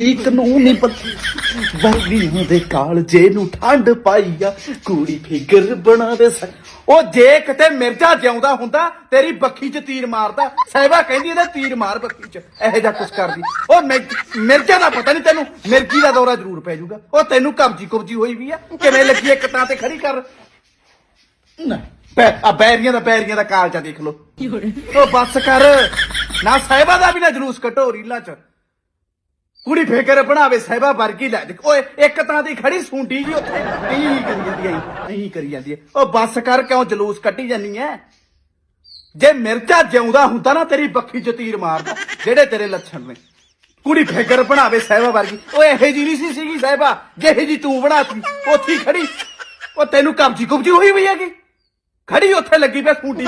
ਨਹੀਂ ਪਤੀ। ਵਰਲੀਆਂ ਦੇ ਕਾਲਜੇ ਨੂੰ ਠੰਡ ਪਾਈ ਆ ਕੁੜੀ ਫਿਗਰ ਬਣਾਵੇ ਸ ਉਹ ਜੇ ਕਿਤੇ ਮਿਰਜ਼ਾ ਜਿਉਂਦਾ ਹੁੰਦਾ ਤੇਰੀ ਬੱਖੀ 'ਚ ਤੀਰ ਮਾਰਦਾ। ਸਹਿਬਾ ਕਹਿੰਦੀ ਇਹਦਾ ਤੀਰ ਮਾਰ ਬੱਖੀ 'ਚ ਇਹੋ ਜਿਹਾ ਕੁਛ ਕਰਦੀ। ਉਹ ਮਿਰ- ਮਿਰਜ਼ਾ ਦਾ ਪਤਾ ਨਹੀਂ ਤੈਨੂੰ ਮਿਰਗੀ ਦਾ ਦੌਰਾ ਜ਼ਰੂਰ ਪੈ ਜਾਊਗਾ। ਉਹ ਤੈਨੂੰ ਕਬਜੀ ਕੁਬਜੀ ਹੋਈ ਵੀ ਆ। ਕਿਵੇਂ ਲੱਗੀ ਇੱਕ ਤਾਂ ਤੇ ਖੜੀ ਕਰ? ਨਾ ਆ ਬੈਰੀਆਂ ਦਾ ਬੈਰੀਆਂ ਦਾ ਕਾਲਜਾ ਦੇਖ ਲੋ ਉਹ ਬੱਸ ਕਰ। ਨਾ ਸਾਹਿਬਾ ਦਾ ਵੀ ਨਾ ਜਲੂਸ ਕੱਢੋ ਰੀਲਾਂ 'ਚ। ਕੁੜੀ ਫੇਕਰ ਬਣਾਵੇ, ਸਾਹਿਬਾ ਵਰਗੀ ਲੈ ਦੇਖ ਓਏ, ਇੱਕ ਤਾਂ ਦੀ ਖੜੀ ਸੁੰਡੀ ਜੀ ਉੱਥੇ। ਇਹੀ ਕਰੀ ਜਾਂਦੀ ਐ ਇਹੀ ਕਰੀ ਜਾਂਦੀ ਐ। ਉਹ ਬੱਸ ਕਰ ਕਿਉਂ ਜਲੂਸ ਕੱਢੀ ਜਾਨੀ ਐ? ਜੇ ਮਿਰਜ਼ਾ ਜਿਉਂਦਾ ਹੁੰਦਾ ਨਾ, ਤੇਰੀ ਬੱਖੀ 'ਚ ਤੀਰ ਮਾਰਦਾ ਜਿਹੜੇ ਤੇਰੇ ਲੱਛਣ ਨੇ। ਕੁੜੀ ਫੇਕਰ ਬਣਾਵੇ, ਸਾਹਿਬਾ ਵਰਗੀ। ਓਏ, ਇਹੋ ਜੀ ਨਹੀਂ ਸੀ ਸੀਗੀ, ਸਾਹਿਬਾ। ਜਿਹੇ ਜੀ ਤੂੰ ਬਣਾਤੀ ਉੱਥੇ ਖੜੀ। ਉਹ ਤੈਨੂੰ ਕਬਜੀ ਕੁਬਜੀ ਹੋਈ ਹੋਈ ਹੈਗੀ? ਖੜੀ ਉੱਥੇ ਲੱਗੀ ਪਿਆ ਸੁੰਡੀ